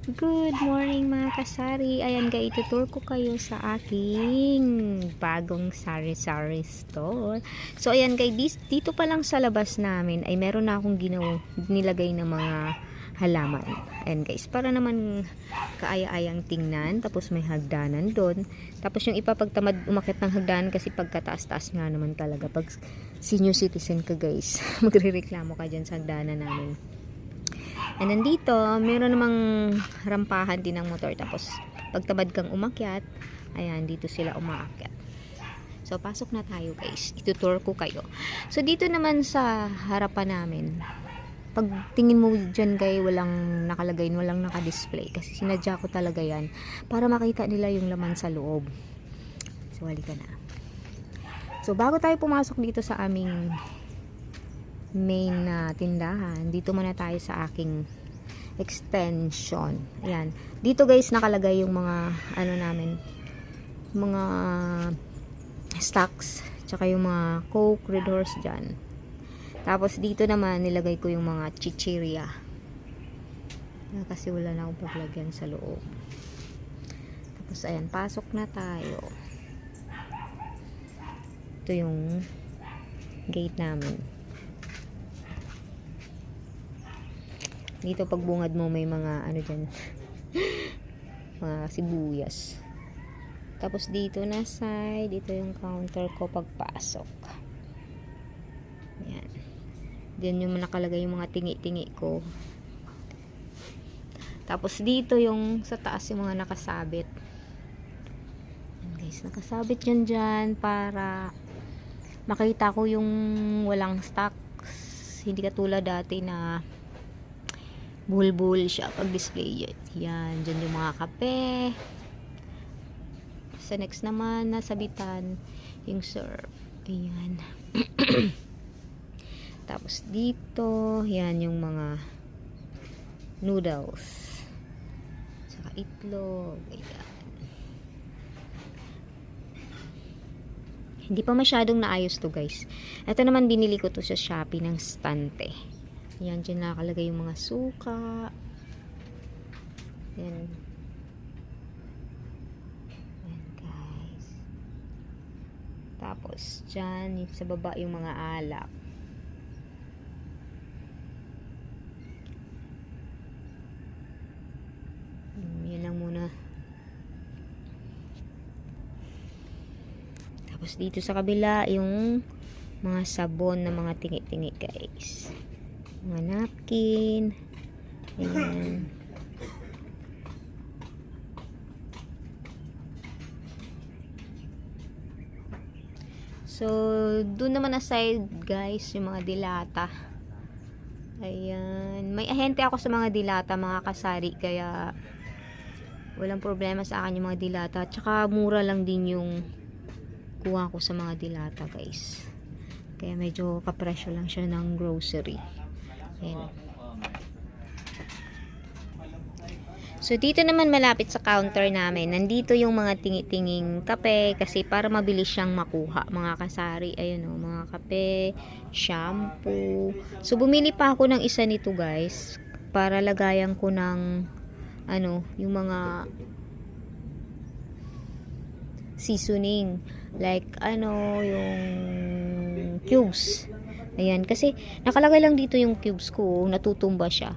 Good morning mga kasari. Ayan guys, itutur ko kayo sa aking bagong sari-sari store. So ayan guys, dito pa lang sa labas namin ay meron na akong ginaw, nilagay ng mga halaman. Ayan guys, para naman kaaya-ayang tingnan. Tapos may hagdanan doon. Tapos yung ipapagtamad umakit ng hagdanan kasi pagkataas-taas nga naman talaga. Pag senior citizen ka guys, magre-reklamo ka dyan sa hagdanan namin. And nandito, meron namang rampahan din ng motor. Tapos, pagtabad kang umakyat, ayan, dito sila umaakyat. So, pasok na tayo guys. Itutour ko kayo. So, dito naman sa harapan namin, pag tingin mo dyan guys, walang nakalagay, walang nakadisplay. Kasi sinadya ko talaga yan para makita nila yung laman sa loob. So, halika na. So, bago tayo pumasok dito sa aming main na tindahan, dito muna tayo sa aking extension. Ayan. Dito guys, nakalagay yung mga, ano namin, mga stocks, tsaka yung mga coke, red horse dyan. Tapos dito naman, nilagay ko yung mga chichirya. Ah, Kasi wala na akong paglagyan sa loob. Tapos ayan, pasok na tayo. Ito yung gate namin. Dito pag bungad mo may mga ano dyan. mga sibuyas. Tapos dito na side, dito yung counter ko pagpasok. Yan. Diyan yung nakalagay yung mga tingi-tingi ko. Tapos dito yung sa taas yung mga nakasabit. Yan guys, nakasabit yan dyan para makita ko yung walang stocks. Hindi katulad dati na bull-bull siya pag display yan dyan yung mga kape. Sa next naman nasabitan yung serve ayan. Tapos dito yan yung mga noodles. Saka itlog ayan. Hindi pa masyadong naayos to guys. Ito naman binili ko to sa Shopee ng stante yan, dyan nakalagay yung mga suka. Yan. Yan, guys. Tapos, dyan, sa baba yung mga alak. Hmm, Yan lang muna. Tapos, dito sa kabila, yung mga sabon na mga tingi-tingi, guys mga napkin. Ayan. So doon naman aside guys yung mga dilata. Ayan. May ahente ako sa mga dilata mga kasari kaya walang problema sa akin yung mga dilata. Tsaka mura lang din yung kuha ko sa mga dilata guys. Kaya medyo kapresyo lang siya ng grocery Ayan. So, dito naman malapit sa counter namin, nandito yung mga tingi-tinging kape kasi para mabilis siyang makuha. Mga kasari, ayun o, mga kape, shampoo. So, bumili pa ako ng isa nito guys para lagayan ko ng ano, yung mga seasoning. Like, ano, yung cubes. Ayan, kasi nakalagay lang dito yung cubes ko, natutumba siya.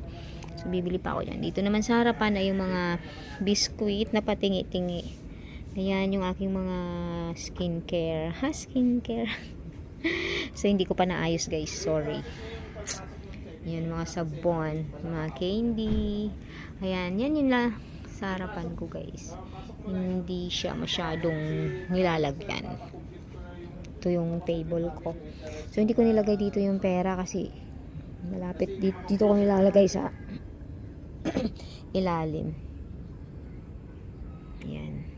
So, bibili pa ako yan. Dito naman sa harapan ay yung mga biskuit na patingi-tingi. Ayan, yung aking mga skincare. Ha, skincare. so, hindi ko pa naayos, guys. Sorry. Ayan, mga sabon, mga candy. Ayan, yan yun lang sa harapan ko, guys. Hindi siya masyadong nilalagyan ito yung table ko. So, hindi ko nilagay dito yung pera kasi malapit dito, dito ko nilalagay sa ilalim. Yan.